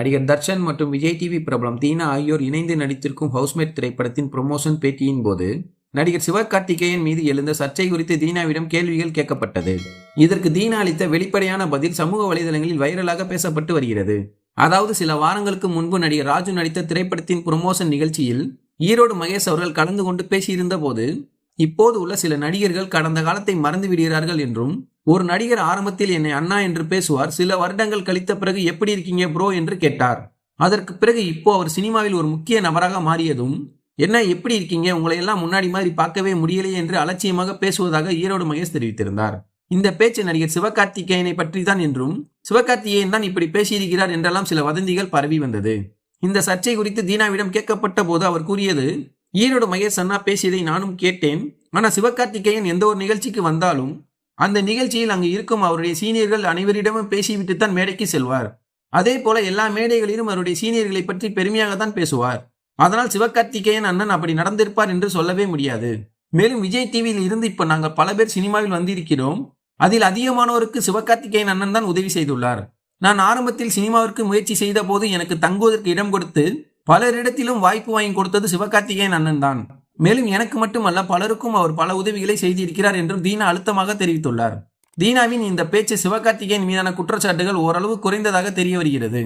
நடிகர் தர்ஷன் மற்றும் விஜய் டிவி பிரபலம் தீனா ஆகியோர் இணைந்து நடித்திருக்கும் ஹவுஸ்மேட் திரைப்படத்தின் ப்ரொமோஷன் பேட்டியின் போது நடிகர் சிவகார்த்திகேயன் மீது எழுந்த சர்ச்சை குறித்து தீனாவிடம் கேள்விகள் கேட்கப்பட்டது. இதற்கு தீனா அளித்த வெளிப்படையான பதில் சமூக வலைதளங்களில் வைரலாக பேசப்பட்டு வருகிறது. அதாவது சில வாரங்களுக்கு முன்பு நடிகர் ராஜு நடித்த திரைப்படத்தின் ப்ரொமோஷன் நிகழ்ச்சியில் ஈரோடு மகேஷ் அவர்கள் கலந்து கொண்டு பேசியிருந்த போது இப்போது உள்ள சில நடிகர்கள் கடந்த காலத்தை மறந்து விடுகிறார்கள் என்றும் ஒரு நடிகர் ஆரம்பத்தில் என்னை அண்ணா என்று பேசுவார். சில வருடங்கள் கழித்த பிறகு எப்படி இருக்கீங்க ப்ரோ என்று கேட்டார். அதற்கு பிறகு இப்போ அவர் சினிமாவில் ஒரு முக்கிய நபராக மாறியதும் என்ன எப்படி இருக்கீங்க? உங்களை எல்லாம் முன்னாடி மாதிரி பார்க்கவே முடியலையே என்று அலட்சியமாக பேசுவதாக ஈரோடு மகேஷ் தெரிவித்திருந்தார். இந்த பேச்சு நடிகர் சிவகார்த்திகேயனை பற்றி தான் என்றும் சிவகார்த்திகேயன் தான் இப்படி பேசியிருக்கிறார் என்றெல்லாம் சில வதந்திகள் பரவி வந்தது. இந்த சர்ச்சை குறித்து தீனாவிடம் கேட்கப்பட்ட போது அவர் கூறியது ஈரோடு மகேஷ் அண்ணா பேசியதை நானும் கேட்டேன். ஆனால் சிவகார்த்திகேயன் எந்த ஒரு நிகழ்ச்சிக்கு வந்தாலும் அந்த நிகழ்ச்சியில் அங்கு இருக்கும் அவருடைய சீனியர்கள் அனைவரிடமும் பேசிவிட்டு தான் மேடைக்கு செல்வார். அதே போல எல்லா மேடைகளிலும் அவருடைய சீனியர்களை பற்றி பெருமையாக தான் பேசுவார். அதனால் சிவகார்த்திகேயன் அண்ணன் அப்படி நடந்திருப்பார் என்று சொல்லவே முடியாது. மேலும் விஜய் டிவியில் இருந்து இப்போ நாங்கள் பல பேர் சினிமாவில் வந்திருக்கிறோம். அதில் அதிகமானோருக்கு சிவகார்த்திகேயன் அண்ணன் தான் உதவி செய்துள்ளார். நான் ஆரம்பத்தில் சினிமாவிற்கு முயற்சி செய்த போது எனக்கு தங்குவதற்கு இடம் கொடுத்து பலரிடத்திலும் வாய்ப்பு வாங்கி கொடுத்தது சிவகார்த்திகேயன் அண்ணன் தான். மேலும் எனக்கு மட்டுமல்ல பலருக்கும் அவர் பல உதவிகளை செய்திருக்கிறார் என்றும் தீனா அழுத்தமாக தெரிவித்துள்ளார். தீனாவின் இந்த பேச்சு சிவகார்த்திகேயன் மீதான குற்றச்சாட்டுகள் ஓரளவு குறைந்ததாக தெரிய வருகிறது.